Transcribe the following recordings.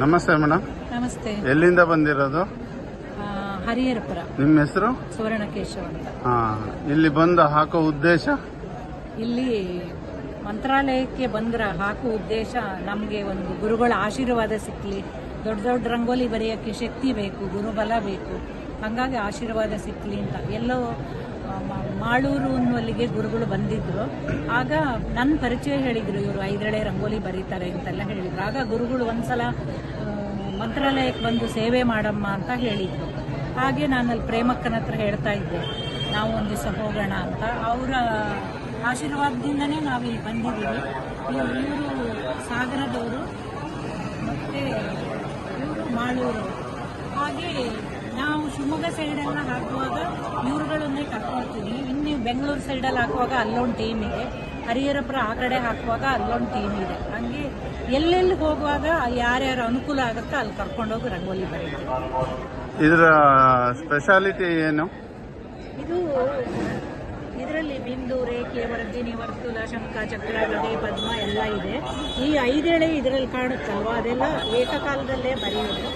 ನಮಸ್ತೆ ಮೇಡಮ್. ನಮಸ್ತೆ. ಎಲ್ಲಿಂದ ಬಂದಿರೋದು? ಆ, ಹರಿಹರಪುರ. ನಿಮ್ಮ ಹೆಸರು? ಸುವರ್ಣಕೇಶವ ಅಂತ. ಹಾ ಇಲ್ಲಿ ಬಂದು ಹಾಕೋ ಉದ್ದೇಶ? ಇಲ್ಲಿ ಮಂತ್ರಾಲಯಕ್ಕೆ ಬಂದ್ರ ಹಾಕೋ ಉದ್ದೇಶ ನಮಗೆ ಒಂದು ಗುರುಗಳ ಆಶೀರ್ವಾದ ಸಿಕ್ಕಲಿ ದೊಡ್ಡ ದೊಡ್ಡ ರಂಗೋಲಿ ಬರೆಯೋಕ್ಕೆ ಶಕ್ತಿ ಬೇಕು ಗುರುಬಲ ಬೇಕು. ಹಾಗಾಗಿ ಆಶೀರ್ವಾದ ಸಿಕ್ಕಲಿ ಅಂತ. ಎಲ್ಲೋ ಮಾಳೂರು ಅನ್ನುವಲ್ಲಿಗೆ ಗುರುಗಳು ಬಂದಿದ್ರು. ಆಗ ನನ್ನ ಪರಿಚಯ ಹೇಳಿದ್ರು, ಇವರು ಐದಳೆ ರಂಗೋಲಿ ಬರೀತಾರೆ ಅಂತೆಲ್ಲ ಹೇಳಿದ್ರು. ಆಗ ಗುರುಗಳು ಒಂದ್ಸಲ ಮಂತ್ರಾಲಯಕ್ಕೆ ಬಂದು ಸೇವೆ ಮಾಡಮ್ಮ ಅಂತ ಹೇಳಿದ್ರು. ಹಾಗೆ ನಾನು ಅಲ್ಲಿ ಪ್ರೇಮಕ್ಕನ ಹತ್ರ ಹೇಳ್ತಾ ಇದ್ದೆ, ನಾವು ಒಂದು ದಿವಸ ಹೋಗೋಣ ಅಂತ. ಅವರ ಆಶೀರ್ವಾದದಿಂದನೇ ನಾವು ಇಲ್ಲಿ ಬಂದಿದ್ದೀವಿ. ಇವರು ಸಾಗರದವರು, ಮತ್ತೆ ಇವರು ಮಾಳೂರು. ಹಾಗೆ ನಾವು ಶಿವಮೊಗ್ಗ ಸೈಡೆಲ್ಲ ಹಾಕುವಾಗ ಬೆಂಗಳೂರು ಸೈಡಲ್ಲಿ ಹಾಕುವಾಗ ಅಲ್ಲೊಂದು ಟೀಮ್ ಇದೆ. ಹರಿಹರಪುರ ಆ ಕಡೆ ಹಾಕುವಾಗ ಅಲ್ಲೊಂದು ಟೀಮ್ ಇದೆ. ಹಂಗೆ ಎಲ್ಲೆಲ್ಲಿ ಹೋಗುವಾಗ ಯಾರ್ಯಾರು ಅನುಕೂಲ ಆಗುತ್ತೋ ಅಲ್ಲಿ ಕರ್ಕೊಂಡೋಗಿ ರಂಗೋಲಿ ಬರೀತೀವಿ. ಇದರ ಸ್ಪೆಷಾಲಿಟಿ ಏನು? ಇದು ಇದರಲ್ಲಿ ಬಿಂದು ರೇಖೆ ವರ್ಜಿನಿ ವರ್ತುಲ ಶಂಖ ಚಕ್ರ ಗದೆ ಪದ್ಮ ಎಲ್ಲ ಇದೆ. ಈ ಐದೇಳೆ ಇದರಲ್ಲಿ ಕಾಣುತ್ತಲ್ವ? ಅದೆಲ್ಲ ಏಕಕಾಲದಲ್ಲೇ ಬರೆಯೋದು.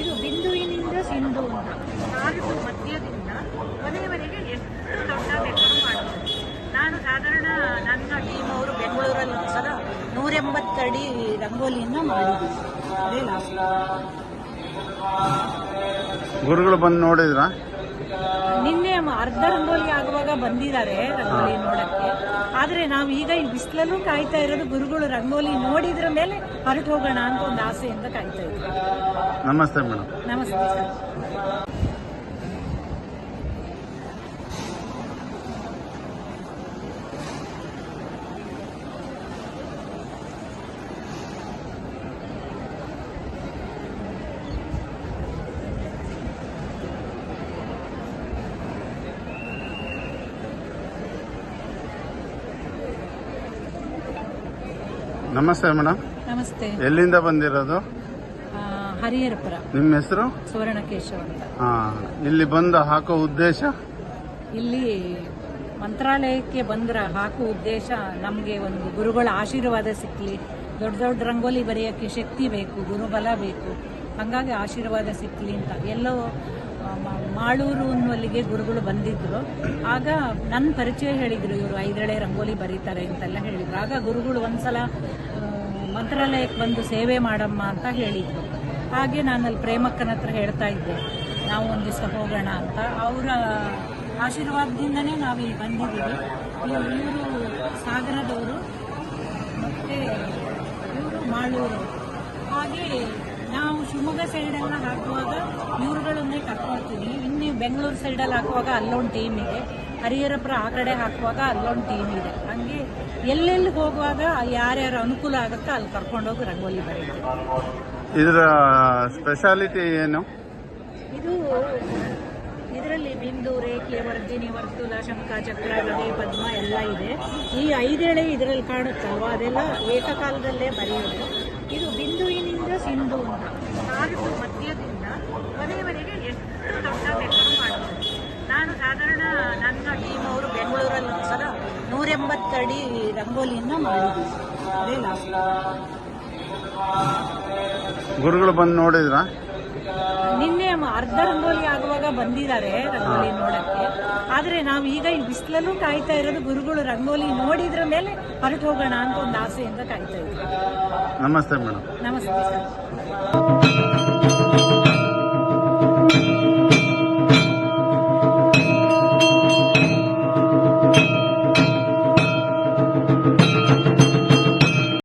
ಇದು ಬಿಂದುವಿನಿಂದ ಸಿಂಧು ಅಂತ ಕಾಲದ ಮಧ್ಯದಿಂದ ಕೊನೆಯವರೆಗೆ ಎಷ್ಟು ದೊಡ್ಡ ಬೇಕಾದ್ರೂ ಮಾಡ್ಬೋದು ನಾನು ಸಾಧಾರಣ ನನ್ನ ಟೀಮ್ ಅವರು ಬೆಂಗಳೂರಲ್ಲಿ ಒಂದ್ಸಲ ಅಡಿ ರಂಗೋಲಿಯನ್ನು ಗುರುಗಳು ಬಂದು ನೋಡಿದ್ರ? ನಿನ್ನೆ ಅರ್ಧ ರಂಗೋಲಿ ಆಗುವಾಗ ಬಂದಿದ್ದಾರೆ ರಂಗೋಲಿ ನೋಡಕ್ಕೆ. ಆದ್ರೆ ನಾವು ಈಗ ಈ ಬಿಸಿಲಲ್ಲೂ ಕಾಯ್ತಾ ಇರೋದು ಗುರುಗಳು ರಂಗೋಲಿ ನೋಡಿದ್ರ ಮೇಲೆ ಹೊರಟು ಹೋಗೋಣ ಅಂತ ಒಂದು ಆಸೆಯಿಂದ ಕಾಯ್ತಾ ಇದ್ದೀವಿ ನಮಸ್ತೆ ಮೇಡಮ್. ನಮಸ್ತೆ ಸರ್. ನಮಸ್ತೆ ಮೇಡಮ್. ನಮಸ್ತೆ. ಎಲ್ಲಿಂದ ಬಂದಿರೋದು? ಹರಿಹರಪುರ. ನಿಮ್ಮ ಹೆಸರು? ಸುವರ್ಣಕೇಶ ಅಂತ. ಹಾ ಇಲ್ಲಿ ಬಂದು ಹಾಕೋ ಉದ್ದೇಶ? ಇಲ್ಲಿ ಮಂತ್ರಾಲಯಕ್ಕೆ ಬಂದ್ರ ಹಾಕೋ ಉದ್ದೇಶ ನಮಗೆ ಒಂದು ಗುರುಗಳ ಆಶೀರ್ವಾದ ಸಿಕ್ಕಲಿ ದೊಡ್ಡ ದೊಡ್ಡ ರಂಗೋಲಿ ಬರೆಯೋಕ್ಕೆ ಶಕ್ತಿ ಬೇಕು ಗುರುಬಲ ಬೇಕು. ಹಾಗಾಗಿ ಆಶೀರ್ವಾದ ಸಿಕ್ಕಲಿ ಅಂತ. ಎಲ್ಲೋ ಮಾಳೂರು ಅನ್ನುವಲ್ಲಿಗೆ ಗುರುಗಳು ಬಂದಿದ್ದರು ಆಗ ನನ್ನ ಪರಿಚಯ ಹೇಳಿದರು, ಇವರು ಐದಳೆ ರಂಗೋಲಿ ಬರೀತಾರೆ ಅಂತೆಲ್ಲ ಹೇಳಿದರು. ಆಗ ಗುರುಗಳು ಒಂದ್ಸಲ ಸಲ ಮಂತ್ರಾಲಯಕ್ಕೆ ಬಂದು ಸೇವೆ ಮಾಡಮ್ಮ ಅಂತ ಹೇಳಿದರು. ಹಾಗೆ ನಾನು ಅಲ್ಲಿ ಪ್ರೇಮಕ್ಕನ ಹತ್ರ ಹೇಳ್ತಾ ಇದ್ದೆ, ನಾವು ಒಂದು ದಿವಸ ಹೋಗೋಣ ಅಂತ. ಅವರ ಆಶೀರ್ವಾದದಿಂದನೇ ನಾವು ಇಲ್ಲಿ ಬಂದಿದ್ದೀವಿ. ಇವರು ಸಾಗರದವರು, ಮತ್ತೆ ಇವರು ಮಾಳೂರು. ಹಾಗೆ ನಾವು ಶಿವಮೊಗ್ಗ ಸೈಡೆಲ್ಲ ಹಾಕುವಾಗ ಬೆಂಗಳೂರು ಸೈಡಲ್ಲಿ ಹಾಕುವಾಗ ಅಲ್ಲೊಂದು ಟೀಮ್ ಇದೆ. ಹರಿಹರಪುರ ಆ ಕಡೆ ಹಾಕುವಾಗ ಅಲ್ಲೊಂದು ಟೀಮ್ ಇದೆ. ಹಂಗೆ ಎಲ್ಲೆಲ್ಲಿ ಹೋಗುವಾಗ ಯಾರ್ಯಾರು ಅನುಕೂಲ ಆಗುತ್ತೋ ಅಲ್ಲಿ ಕರ್ಕೊಂಡೋಗಿ ರಂಗೋಲಿ ಬರೀತೀವಿ ಇದರ ಸ್ಪೆಷಾಲಿಟಿ ಏನು? ಇದು ಇದರಲ್ಲಿ ಬಿಂದು ರೇಖೆ ವರ್ಜಿನಿ ವರ್ತುಲ ಶಂಖ ಚಕ್ರ ಗದೆ ಪದ್ಮ ಎಲ್ಲ ಇದೆ. ಈ ಐದೇಳೆ ಇದರಲ್ಲಿ ಕಾಣುತ್ತಲ್ವ? ಅದೆಲ್ಲ ಏಕಕಾಲದಲ್ಲೇ ಬರೆಯೋದು. ಇದು ಬಿಂದುವಿನಿಂದ ಸಿಂಧು ಅಂತ. ಮಧ್ಯದಿಂದ ಮಧ್ಯದಿಂದ ಕೊನೆಯವರೆಗೆ ಎಷ್ಟು ದೊಡ್ಡ ಸಾಧಾರಣ ನನ್ನ ಟೀಮ್ ಅವರು ಬೆಂಗಳೂರಲ್ಲಿ ಒಂದ್ಸಲ ಅಡಿ ರಂಗೋಲಿಯನ್ನು ರಂಗೋಲಿಯನ್ನ ಗುರುಗಳು ಬಂದು ನೋಡಿದ್ರ? ನಿನ್ನೆ ಅರ್ಧ ರಂಗೋಲಿ ಆಗುವಾಗ ಬಂದಿದ್ದಾರೆ ರಂಗೋಲಿ ನೋಡಕ್ಕೆ. ಆದ್ರೆ ನಾವು ಈಗ ಈ ಬಿಸಿಲಲ್ಲೂ ಕಾಯ್ತಾ ಇರೋದು ಗುರುಗಳು ರಂಗೋಲಿ ನೋಡಿದ್ರ ಮೇಲೆ ಹೊರಟು ಹೋಗೋಣ ಅಂತ ಒಂದು ಆಸೆಯಿಂದ ಕಾಯ್ತಾ ಇದ್ದೀವಿ ನಮಸ್ತೆ ಮೇಡಮ್. ನಮಸ್ತೆ ಸರ್.